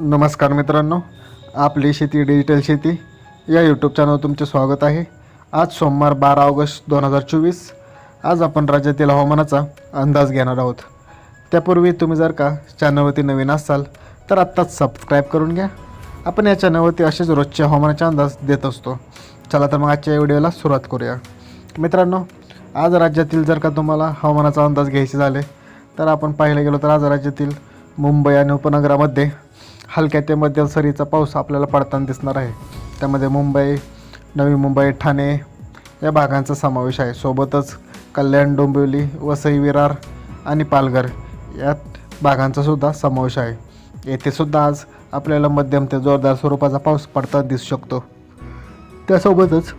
नमस्कार मित्रांनो आपली शेती डिजिटल शेती या यूट्यूब चॅनलवर तुमचे स्वागत आहे. आज सोमवार बारा ऑगस्ट दोन हजार चोवीस. आज आपण राज्यातील हवामानाचा अंदाज घेणार आहोत. त्यापूर्वी तुम्ही जर का चॅनलवरती नवीन असाल तर आत्ताच सबस्क्राईब करून घ्या. आपण या चॅनलवरती असेच रोजच्या हवामानाचा अंदाज देत असतो. चला तर मग आजच्या व्हिडिओला सुरुवात करूया. मित्रांनो आज राज्यातील जर का तुम्हाला हवामानाचा अंदाज घ्यायचे झाले तर आपण पाहायला गेलो तर आज राज्यातील मुंबई आणि उपनगरामध्ये हलक्या ते मध्यम सरीचा पाऊस आपल्याला पडताना दिसणार आहे. त्यामध्ये मुंबई नवी मुंबई ठाणे या भागांचा समावेश आहे. सोबतच कल्याण डोंबिवली वसई विरार आणि पालघर या भागांचासुद्धा समावेश आहे. येथे सुद्धा आज आपल्याला मध्यम ते जोरदार स्वरूपाचा पाऊस पडताना दिसू शकतो. त्यासोबतच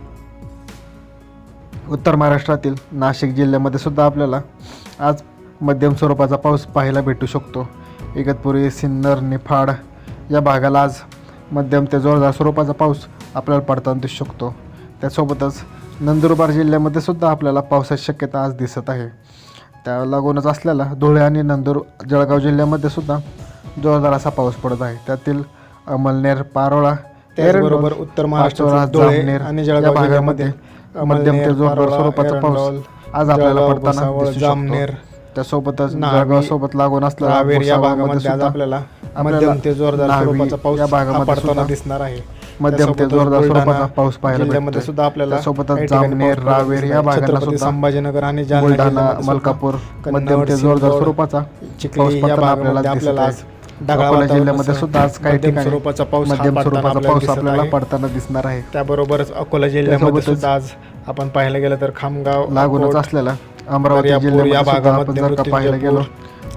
उत्तर महाराष्ट्रातील नाशिक जिल्ह्यामध्ये सुद्धा आपल्याला आज मध्यम स्वरूपाचा पाऊस पाहायला भेटू शकतो. इगतपुरी सिन्नर निफाड या भागाला आज मध्यम ते जोरदार स्वरूपाचा पाऊस आपल्याला पडताना दिसू शकतो. त्यासोबतच नंदुरबार जिल्ह्यामध्ये सुद्धा आपल्याला पावसाची शक्यता आज दिसत आहे. त्या लागूनच असलेला धुळे आणि नंदुर जळगाव जिल्ह्यामध्ये सुद्धा जोरदार असा पाऊस पडत आहे. त्यातील अमलनेर पारोळा त्याचबरोबर उत्तर जामनेर आणि जळगाव भागामध्ये मध्यम ते जोरदार स्वरूपाचा पाऊस आज आपल्याला पडताना जामनेर, त्यासोबतच सोबत लागून असलेला रावेर या भागामध्ये आज आपल्याला मध्यम ते जोरदार स्वरूपाचा पाऊस या भागामध्ये सुद्धा दिसणार आहे. मध्यम ते जोरदार स्वरूपाचा पाऊस पाहायला जिल्ह्यामध्ये. सुद्धा आपल्याला ठिकाणी जामनेर, रावेर या छत्रपती सुद्धा संभाजीनगर आणि बुलढाणा मलकापूर मध्यम ते जोरदार स्वरूपाचा पाऊस आपल्याला आपल्याला आज अकोला जिल्ह्यामध्ये सुद्धा आज काही मध्यम ठिकाणी स्वरूपाचा पाऊस मध्यम स्वरूपाचा पाऊस आपल्याला. पडताना दिसणार आहे. त्याबरोबरच अकोला जिल्ह्यामध्ये सुद्धा आज आपण पाहायला गेलं तर खामगाव लागूनच असलेला अमरावती या जिल्ह्यामध्ये आपण भागामध्ये जर का पाहायला गेलो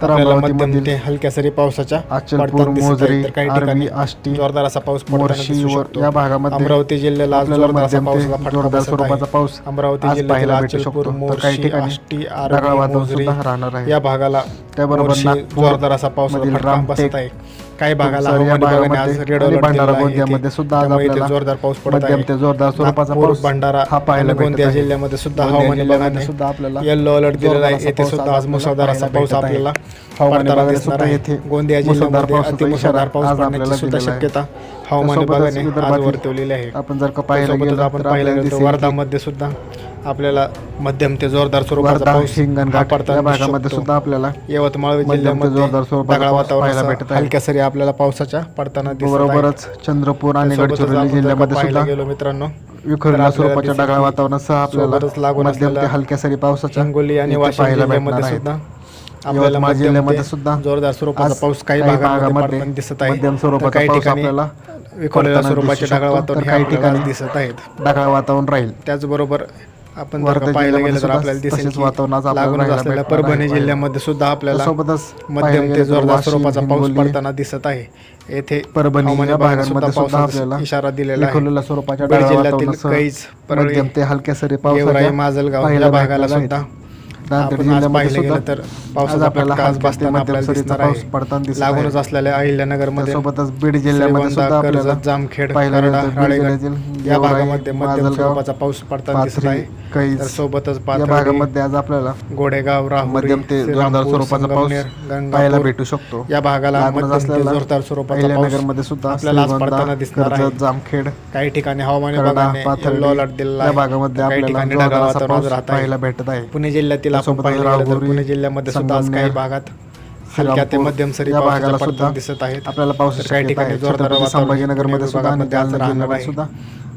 तर अमरावतीमधील ते हलक्या सरी पावसाच्या अचलपूर. मोजरी काही ठिकाणी आष्टी जोरदार असा पाऊस पडताना मोर्शी दिसू वर शकतो. या भागामध्ये अमरावती जिल्ह्याला जोरदार असा फटका जोरदार स्वरूपाचा. पाऊस अमरावती अचलपूर, तर काही ठिकाणी आष्टी, राहणार आहे या भागाला त्याबरोबर जोरदार असा फटका बसत आहे काही भागाला हवामान विभागाने आज रेड अलर्ट भंडारा आहे गोंदियामध्ये. सुद्धा आज त्यामुळे इथे आपल्याला जोरदार पाऊस पडत मध्यम आहे ते जोरदार स्वरूपाचा नागपूर, पाऊस भंडारा हा पाहायला आणि भेटत गोंदिया आहे. जिल्ह्यामध्ये सुद्धा गोंदिया हवामान जिल्ह्यामध्ये विभागाने सुद्धा आपल्याला येल्लो अलर्ट दिलेला जोरदार आहे असा येथे पाऊस सुद्धा आज मुसळधार असा आपल्याला पाऊस भेटत आहे. आपल्याला हवामान पडताना विभागाने दिसणार सुद्धा आहे येथे गोंदिया मुसळधार जिल्ह्यामध्ये पावसाचा अतिमुसळधार पाऊस आज पडण्याची आपल्याला सुद्धा दिलेला आहे. शक्यता हवामान त्यासोबतच विभागाने आज वर्तवलेली आहे आपण जर का पाहायला त्यासोबतच गेलो आपण तर पाहिलं आपल्याला गेलं तर दिसेल की वर्धामध्ये सुद्धा आपल्याला मध्यम ते जोरदार स्वरूपाचा वर्धा पाऊस हा या पडताना दिसू भागामध्ये शकतो. सुद्धा आपल्याला यवतमाळ मध्यम ते जिल्ह्यामध्ये जोरदार स्वरूपाचा ढगाळ पाऊस पाहायला भेटत आहे. हलक्या सरी आपल्याला पावसाच्या पडताना दिसत आहे. बरोबरच चंद्रपूर आणि गडचिरोली आपण जर का जिल्ह्यामध्ये पाहायला सुद्धा गेलो मित्रांनो आपल्याला स्वरूपाच्या दिसेल ढगाळ की वातावरणासह आपल्याला सोबतच लागून मध्यम ते हलक्या सरी पावसाच्या हिंगोली आणि इथे वाशिम पाहायला जिल्ह्यामध्ये आहे. सुद्धा आपल्याला यवतमाळ मध्यम जिल्ह्यामध्ये ते सुद्धा जोरदार स्वरूपाचा आज पाऊस काही काही भागामध्ये भागामध्ये पडताना दिसत आहे. मध्यम तर स्वरूपाचा काही पाऊस ठिकाणी आपल्याला विखुरलेल्या पडताना स्वरूपाचे दिसू ढगाळ शकतो. वातावरण तर काही ठिकाणी दिसत आहेत. ढगाळ वातावरण राहील. त्याचबरोबर आपण जर वर्धा का पाहायला गेलं तर आपल्याला दिसेल तसेच वातावरण आज की आपल्याला लागूनच राहायला असलेल्या भेटणार परभणी आहे. जिल्ह्यामध्ये सुद्धा आपल्याला पाहायला मध्यम गेलं ते तर जोरदार वाशिम, स्वरूपाचा पाऊस हिंगोली, पडताना दिसत आहे. येथे परभणी हवामान या विभागाने भागांमध्ये सुद्धा सुद्धा पावसाचा आपल्याला इशारा दिलेला आहे. विखुरलेल्या स्वरूपाच्या बीड ढगाळ जिल्ह्यातील वातावरणासह कैज परळी मध्यम ते हलक्या सरी गेवराई पावसाच्या माजलगाव पाहायला या भागाला भेटणार सुद्धा आपण आज पाहिलं गेलं तर पावसाचा आपल्याला आज बसताना दिसणार आहे पडताना दिसत आहे. लागूनच असलेल्या अहिल्यानगरमध्ये त्यासोबतच बीड जिल्ह्यामध्ये सुद्धा कर्जत, जामखेड करडा या भागामध्ये मध्यम स्वरूपाचा पाऊस पडताना दिसत आहे. तर सोबतच या भागामध्ये आज आपल्याला गोडेगाव राहुरी मध्यम ते जोरदार श्रीरामपूर, स्वरूपाचा पाऊस संगमनेर, पाहायला गंगापूर भेटू शकतो. या भागाला मध्यम ते असलेला जोरदार स्वरूपाचा अहिल्यानगरमध्ये पाऊस सुद्धा आपल्याला आज श्रीगोंदा, पडताना दिसणार आहे. कर्जत जामखेड काही ठिकाणी हवामान करडा, विभागाने पाथर्डी yellow alert दिलेला या आहे. भागामध्ये काही आपल्याला ठिकाणी जोरदार ढगाळ असा वातावरण पाऊस राहत पाहायला भेटत आहे. पुणे जिल्ह्यातील आपण त्यासोबतच पाहिलं गेलं तर राहुरी, पुणे जिल्ह्यामध्ये सुद्धा आज काही संगमनेर, भागात हलक्या ते मध्यम सरी भागाला सुद्धा दिसत आहेत. आपल्याला पाऊस काही ठिकाणी जोरदार संभाजीनगरमध्ये सुद्धा राहणार. सुद्धा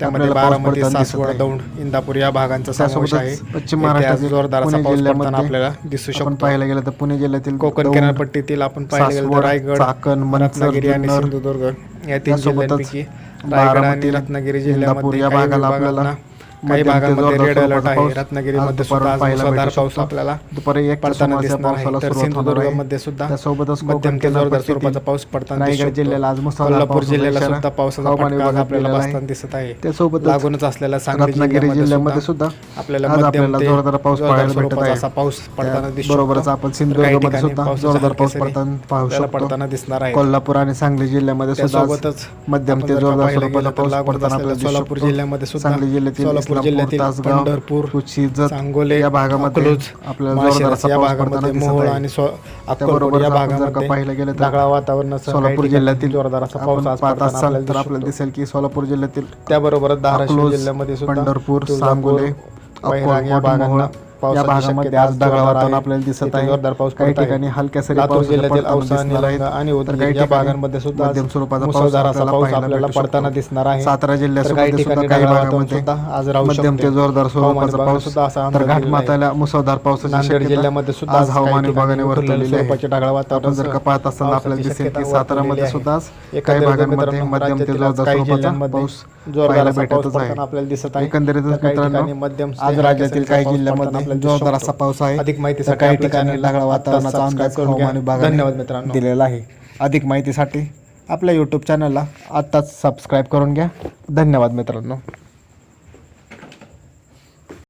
त्यामध्ये बारामती सासवड. दौंड इंदापूर या भागांचा समावेश आहे. पश्चिम महाराष्ट्रातील जोरदार जिल्ह्यामध्ये आपल्याला दिसू शकतो. पाहायला गेलं तर पुणे जिल्ह्यातील कोकण किनारपट्टीतील आपण पाहिलं गेलं तर रायगड चाकण, रत्नागिरी आणि सिंधुदुर्ग या तीन जिल्ह्यांपैकी रायगड आणि रत्नागिरी जिल्ह्यामध्ये या भागाला आपल्याला काही भागांमध्ये रेड अलर्ट आहे पाऊस रत्नागिरीमध्ये सुद्धा मुसळधार. आपल्याला दुपारी एक पडताना दिसणार आहे तर सिंधुदुर्गमध्ये सुद्धा त्यासोबतच मध्यम ते जोरदार स्वरूपाचा पाऊस पडताना. जिल्ह्याला आज कोल्हापूर जिल्ह्याला सुद्धा पावसाचा फटका आपल्याला. बसताना दिसत आहे त्यासोबतच लागूनच असलेला रत्नागिरी जिल्ह्यामध्ये सुद्धा आपल्याला मध्यम ते जोरदार पाऊस पाहायला भेटत आहे असा पाऊस पडताना दिसू बरोबरच. आपण सिंधुदुर्गमध्ये सुद्धा जोरदार पाऊस पडताना पाहू शकतो पडताना दिसणार आहे कोल्हापूर आणि सांगली जिल्ह्यामध्ये सुद्धा मध्यम ते जोरदार स्वरूपाचा पाऊस पडताना आपल्याला सोलापूर. जिल्ह्यामध्ये सुद्धा सांगली जिल्ह्यातील सोलापूर जिल्ह्यातील तासगाव, पंढरपूर सांगोले या भागामध्ये अकलूज आपल्याला जोरदार माळशिरस असा या पाऊस भागामध्ये पडताना दिसत मोहोळ आहे. आणि स्व- त्याबरोबर अक्कलकोट या जर आपण जर का भागामध्ये पाहिलं गेलं तर ढगाळ काही सोलापूर जिल्ह्यातील जोरदार असा पाऊस आपण आज पाहत पडताना असाल तर आपल्याला. दिसेल की सोलापूर जिल्ह्यातील त्याबरोबरच धाराशिव अकलूज, जिल्ह्यामध्ये सुद्धा पंढरपूर तुळजापूर, सांगोले वैराग या अक्कलकोट, भागांना या भागामध्ये आज आहे. आपल्याला दिसत आहे जोरदार पाऊस काही. ठिकाणी हलक्या सरी लातूर जिल्ह्यातील औसा. निलंगा आणि तर उदगीर काही भागांमध्ये सुद्धा मध्यम स्वरूपाचा पाऊस मुसळधार असा आपल्याला पाऊस पाहायला आपल्याला भेटू पडताना शकतो. दिसणार आहे सातारा तर काही सुद्धा भागामध्ये आज मध्यम ते. जोरदार स्वरूपाचा पाऊस सुद्धा असा तर. घाटमाताला मुसळधार पावसाची नांदेड जिल्ह्यामध्ये सुद्धा आज हवामान विभागाने वर्तवलेली आहे ढगाळ वातावरण जर का पाहत असताना आपल्याला दिसेल की सातारामध्ये सुद्धा. काही एकंदरीत भागांमध्ये मध्यम ते जोरदार स्वरूपाचा जिल्ह्यांमध्ये पाऊस जोरदार भेटतच आहे आपल्याला दिसत आहे एकंदरीतच काही मित्रांनो, मध्यम आज राज्यातील काही जिल्ह्यामध्ये जोरदार. असा पाऊस आहे. अधिक माहितीसाठी काही ठिकाणी ढगाळ आत्ताच वातावरणाचा अंदाज करून धन्यवाद मित्रांनो. दिलेला आहे. अधिक माहितीसाठी आपल्या यूट्यूब चॅनलला आत्ताच सबस्क्राईब करून घ्या. धन्यवाद मित्रांनो.